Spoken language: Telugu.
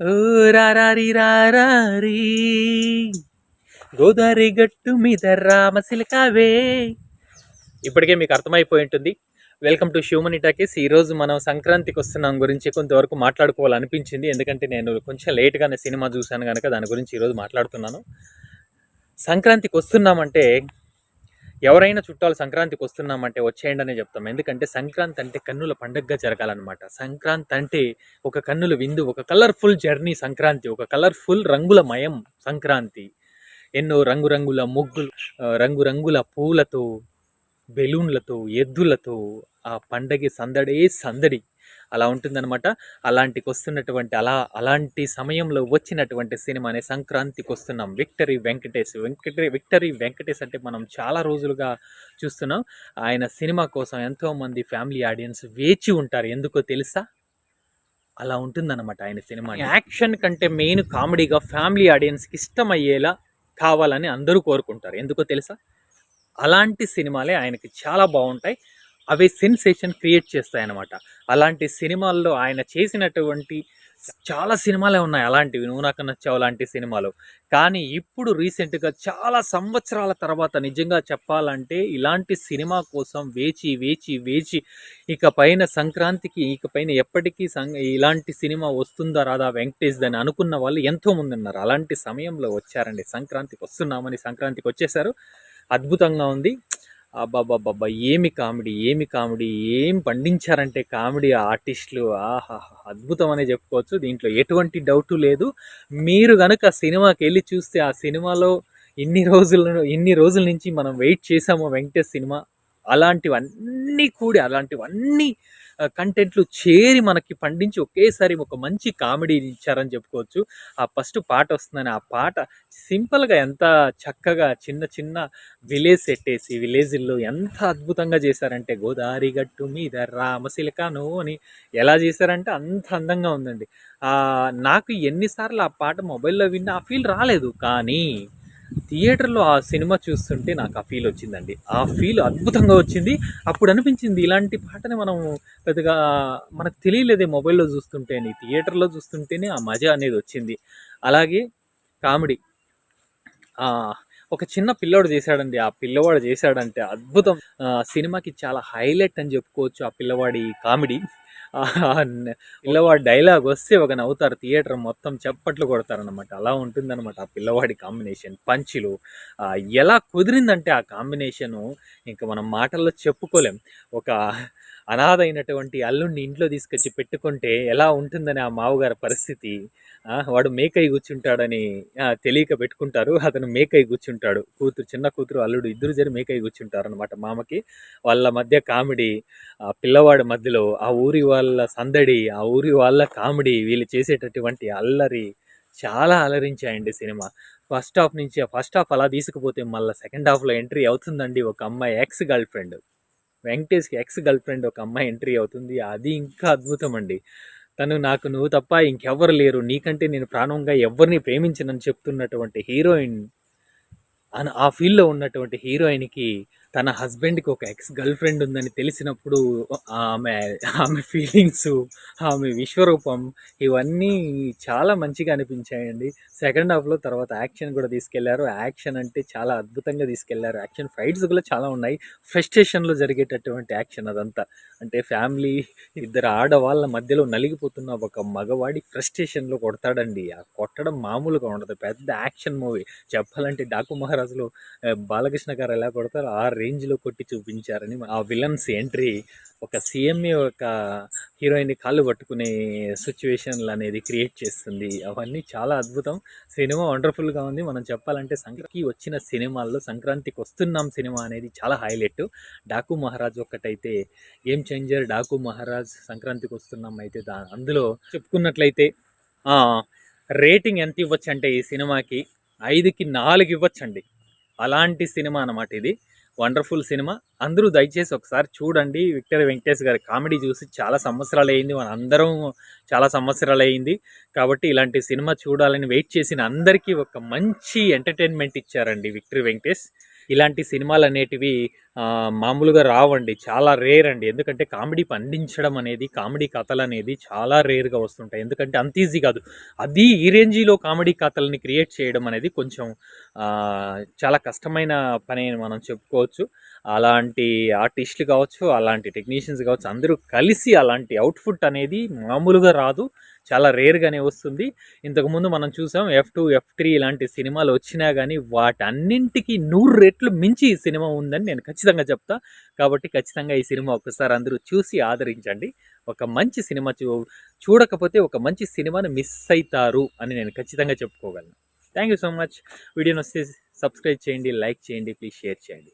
ఓ రారీ రారారి గోదావరి గట్టు మీద రామసిలకావే ఇప్పటికే మీకు అర్థమైపోయి ఉంటుంది. వెల్కమ్ టు హ్యూమన్ టాకీస్ ఈరోజు మనం సంక్రాంతికి వస్తున్నాం గురించి కొంతవరకు మాట్లాడుకోవాలనిపించింది. ఎందుకంటే నేను కొంచెం లేట్గానే సినిమా చూశాను కనుక దాని గురించి ఈరోజు మాట్లాడుతున్నాను. సంక్రాంతికి వస్తున్నామంటే ఎవరైనా చుట్టాలు సంక్రాంతికి వస్తున్నామంటే వచ్చేయండి అనే చెప్తాం. ఎందుకంటే సంక్రాంతి అంటే కన్నుల పండగగా జరగాలన్నమాట. సంక్రాంతి అంటే ఒక కన్నుల విందు ఒక కలర్ఫుల్ జర్నీ సంక్రాంతి ఒక కలర్ఫుల్ రంగుల మయం సంక్రాంతి. ఎన్నో రంగురంగుల ముగ్గులు రంగురంగుల పూలతో బెలూన్లతో ఎద్దులతో ఆ పండగ సందడే సందడి. అలా ఉంటుందన్నమాట. అలాంటికి వస్తున్నటువంటి అలా అలాంటి సమయంలో వచ్చినటువంటి సినిమానే సంక్రాంతికి వస్తున్నాం విక్టరీ వెంకటేష్ వెంకటరీ విక్టరీ వెంకటేష్ అంటే మనం చాలా రోజులుగా చూస్తున్నాం. ఆయన సినిమా కోసం ఎంతోమంది ఫ్యామిలీ ఆడియన్స్ వేచి ఉంటారు. ఎందుకో తెలుసా? అలా ఉంటుందన్నమాట ఆయన సినిమా. యాక్షన్ కంటే మెయిన్ కామెడీగా ఫ్యామిలీ ఆడియన్స్కి ఇష్టమయ్యేలా కావాలని అందరూ కోరుకుంటారు. ఎందుకో తెలుసా? అలాంటి సినిమాలే ఆయనకి చాలా బాగుంటాయి. అవి సెన్సేషన్ క్రియేట్ చేస్తాయి అన్నమాట అలాంటి సినిమాల్లో ఆయన చేసినటువంటి చాలా సినిమాలే ఉన్నాయి అలాంటివి. నువ్వు నాకు నచ్చావు లాంటి సినిమాలు. కానీ ఇప్పుడు రీసెంట్గా చాలా సంవత్సరాల తర్వాత నిజంగా చెప్పాలంటే ఇలాంటి సినిమా కోసం వేచి వేచి వేచి ఇక పైన సంక్రాంతికి ఇక పైన ఎప్పటికీ సం ఇలాంటి సినిమా వస్తుందా రాదా వెంకటేష్ అని అనుకున్న వాళ్ళు ఎంతోమంది ఉన్నారు. అలాంటి సమయంలో వచ్చారండి. సంక్రాంతికి వస్తున్నామని సంక్రాంతికి వచ్చేసారు అద్భుతంగా ఉంది. అబ్బాబ్బాబ్బా ఏమి కామెడీ ఏమి కామెడీ ఏం పండించారంటే కామెడీ ఆర్టిస్టులు? ఆహా అద్భుతం అనే చెప్పుకోవచ్చు. దీంట్లో ఎటువంటి డౌట్ లేదు. మీరు కనుక సినిమాకి వెళ్ళి చూస్తే ఆ సినిమాలో ఇన్ని రోజుల ఇన్ని రోజుల నుంచి మనం వెయిట్ చేసాము వెంకటేష్ సినిమా. అలాంటివన్నీ కూడి అలాంటివన్నీ కంటెంట్లు చేరి మనకి పండించి ఒకేసారి ఒక మంచి కామెడీ ఇచ్చారని చెప్పుకోవచ్చు. ఆ ఫస్ట్ పాట వస్తుందని ఆ పాట సింపుల్గా ఎంత చక్కగా చిన్న చిన్న విలేజ్ పెట్టేసి విలేజ్లో ఎంత అద్భుతంగా చేశారంటే గోదావరి గట్టు మీద రామశిలకాను అని ఎలా చేశారంటే అంత అందంగా ఉందండి. నాకు ఎన్నిసార్లు ఆ పాట మొబైల్లో విన్నా ఆ ఫీల్ రాలేదు కానీ థియేటర్లో ఆ సినిమా చూస్తుంటే నాకు ఆ ఫీల్ వచ్చిందండి. ఆ ఫీల్ అద్భుతంగా వచ్చింది. అప్పుడు అనిపించింది ఇలాంటి పాటని మనం పెద్దగా మనకు తెలియలేదే మొబైల్లో చూస్తుంటేనే థియేటర్లో చూస్తుంటేనే ఆ మజా అనేది వచ్చింది. అలాగే కామెడీ. ఒక చిన్న పిల్లోడు చేశాడండి. ఆ పిల్లవాడు చేశాడంటే అద్భుతం. ఆ, సినిమాకి చాలా హైలైట్ అని చెప్పుకోవచ్చు ఆ పిల్లవాడి కామెడీ. పిల్లవాడి డైలాగ్ వస్తే ఒక నవ్వుతారు థియేటర్ మొత్తం చప్పట్లు కొడతారనమాట అలా ఉంటుందన్నమాట ఆ పిల్లవాడి కాంబినేషన్. పంచులు ఎలా కుదిరిందంటే ఆ కాంబినేషను ఇంకా మనం మాటల్లో చెప్పుకోలేం. ఒక అనాథ అయినటువంటి అల్లుడిని ఇంట్లో తీసుకొచ్చి పెట్టుకుంటే ఎలా ఉంటుందని ఆ మావగారి పరిస్థితి? వాడు మేకై కూర్చుంటాడని తెలియక పెట్టుకుంటారు. అతను మేకై కూర్చుంటాడు. కూతురు చిన్న కూతురు అల్లుడు ఇద్దరు జరి మేకై కూర్చుంటారు అనమాట మామకి. వాళ్ళ మధ్య కామెడీ ఆ పిల్లవాడి మధ్యలో ఆ ఊరి వాళ్ళ సందడి ఆ ఊరి వాళ్ళ కామెడీ వీళ్ళు చేసేటటువంటి అల్లరి చాలా అలరించాయండి సినిమా. ఫస్ట్ హాఫ్ నుంచి ఫస్ట్ హాఫ్ అలా తీసుకుపోతే మళ్ళీ సెకండ్ హాఫ్లో ఎంట్రీ అవుతుందండి ఒక అమ్మాయి ఎక్స్ గర్ల్ ఫ్రెండ్. వెంకటేష్కి ఎక్స్ గర్ల్ ఫ్రెండ్ ఒక అమ్మాయి ఎంట్రీ అవుతుంది. అది ఇంకా అద్భుతం అండి. తను నాకు నువ్వు తప్ప ఇంకెవ్వరు లేరు. నీకంటే నేను ప్రాణంగా ఎవరిని ప్రేమించనని చెప్తున్నటువంటి హీరోయిన్ ఆ ఫీల్డ్లో ఉన్నటువంటి హీరోయిన్కి తన హస్బెండ్కి ఒక ఎక్స్ గర్ల్ ఫ్రెండ్ ఉందని తెలిసినప్పుడు ఆమె ఆమె ఫీలింగ్స్ ఆమె విశ్వరూపం ఇవన్నీ చాలా మంచిగా అనిపించాయండి. సెకండ్ హాఫ్లో తర్వాత యాక్షన్ కూడా తీసుకెళ్ళారు. యాక్షన్ అంటే చాలా అద్భుతంగా తీసుకెళ్ళారు. యాక్షన్ ఫైట్స్ కూడా చాలా ఉన్నాయి. ఫ్రస్ట్రేషన్లో జరిగేటటువంటి యాక్షన్ అదంతా. అంటే ఫ్యామిలీ ఇద్దరు ఆడవాళ్ళ మధ్యలో నలిగిపోతున్న ఒక మగవాడి ఫ్రస్ట్రేషన్లో కొడతాడండి. ఆ కొట్టడం మామూలుగా ఉండదు. పెద్ద యాక్షన్ మూవీ. చెప్పాలంటే డాకు మహారాజులో బాలకృష్ణ గారు ఎలా కొడతారు ఆ రేంజ్లో కొట్టి చూపించారని ఆ విలన్స్ ఎంట్రీ ఒక సీఎంఏ ఒక హీరోయిన్ కాళ్ళు పట్టుకునే సిచ్యువేషన్లు అనేది క్రియేట్ చేస్తుంది. అవన్నీ చాలా అద్భుతం. సినిమా వండర్ఫుల్గా ఉంది. మనం చెప్పాలంటే సంక్రాంతికి వచ్చిన సినిమాల్లో సంక్రాంతికి వస్తున్నాం సినిమా అనేది చాలా హైలైట్. డాకు మహారాజ్ ఒక్కటైతే గేమ్ చేంజర్ డాకు మహారాజ్ సంక్రాంతికి వస్తున్నాం అయితే దా అందులో చెప్పుకున్నట్లయితే రేటింగ్ ఎంత ఇవ్వచ్చు అంటే ఈ సినిమాకి ఐదుకి నాలుగు ఇవ్వచ్చండి. అలాంటి సినిమా అన్నమాట ఇది. వండర్ఫుల్ సినిమా. అందరూ దయచేసి ఒకసారి చూడండి. విక్టర్ వెంకటేష్ గారి కామెడీ చూసి చాలా సంవత్సరాలు అయింది మన అందరం చాలా సంవత్సరాలు అయింది కాబట్టి ఇలాంటి సినిమా చూడాలని వెయిట్ చేసిన అందరికీ ఒక మంచి ఎంటర్టైన్మెంట్ ఇచ్చారండి విక్టర్ వెంకటేష్. ఇలాంటి సినిమాలు అనేటివి మామూలుగా రావండి. చాలా రేర్ అండి. ఎందుకంటే కామెడీ పండించడం అనేది కామెడీ కథలు అనేది చాలా రేర్గా వస్తుంటాయి. ఎందుకంటే అంత ఈజీ కాదు. అది ఈ రేంజీలో కామెడీ కథలని క్రియేట్ చేయడం అనేది కొంచెం చాలా కష్టమైన పని అని మనం చెప్పుకోవచ్చు. అలాంటి ఆర్టిస్టులు కావచ్చు అలాంటి టెక్నీషియన్స్ కావచ్చు అందరూ కలిసి అలాంటి అవుట్పుట్ అనేది మామూలుగా రాదు. చాలా రేర్గానే వస్తుంది. ఇంతకుముందు మనం చూసాం ఎఫ్ టూ ఎఫ్ త్రీ ఇలాంటి సినిమాలు వచ్చినా కానీ వాటన్నింటికి నూరు రెట్లు మించి ఈ సినిమా ఉందని నేను ఖచ్చితంగా చెప్తా. కాబట్టి ఖచ్చితంగా ఈ సినిమా ఒకసారి అందరూ చూసి ఆదరించండి. ఒక మంచి సినిమా చూ చూడకపోతే ఒక మంచి సినిమాని మిస్ అవుతారు అని నేను ఖచ్చితంగా చెప్పుకోగలను. Thank you so much. వీడియోని వస్తే సబ్స్క్రైబ్ చేయండి లైక్ చేయండి ప్లీజ్ షేర్ చేయండి.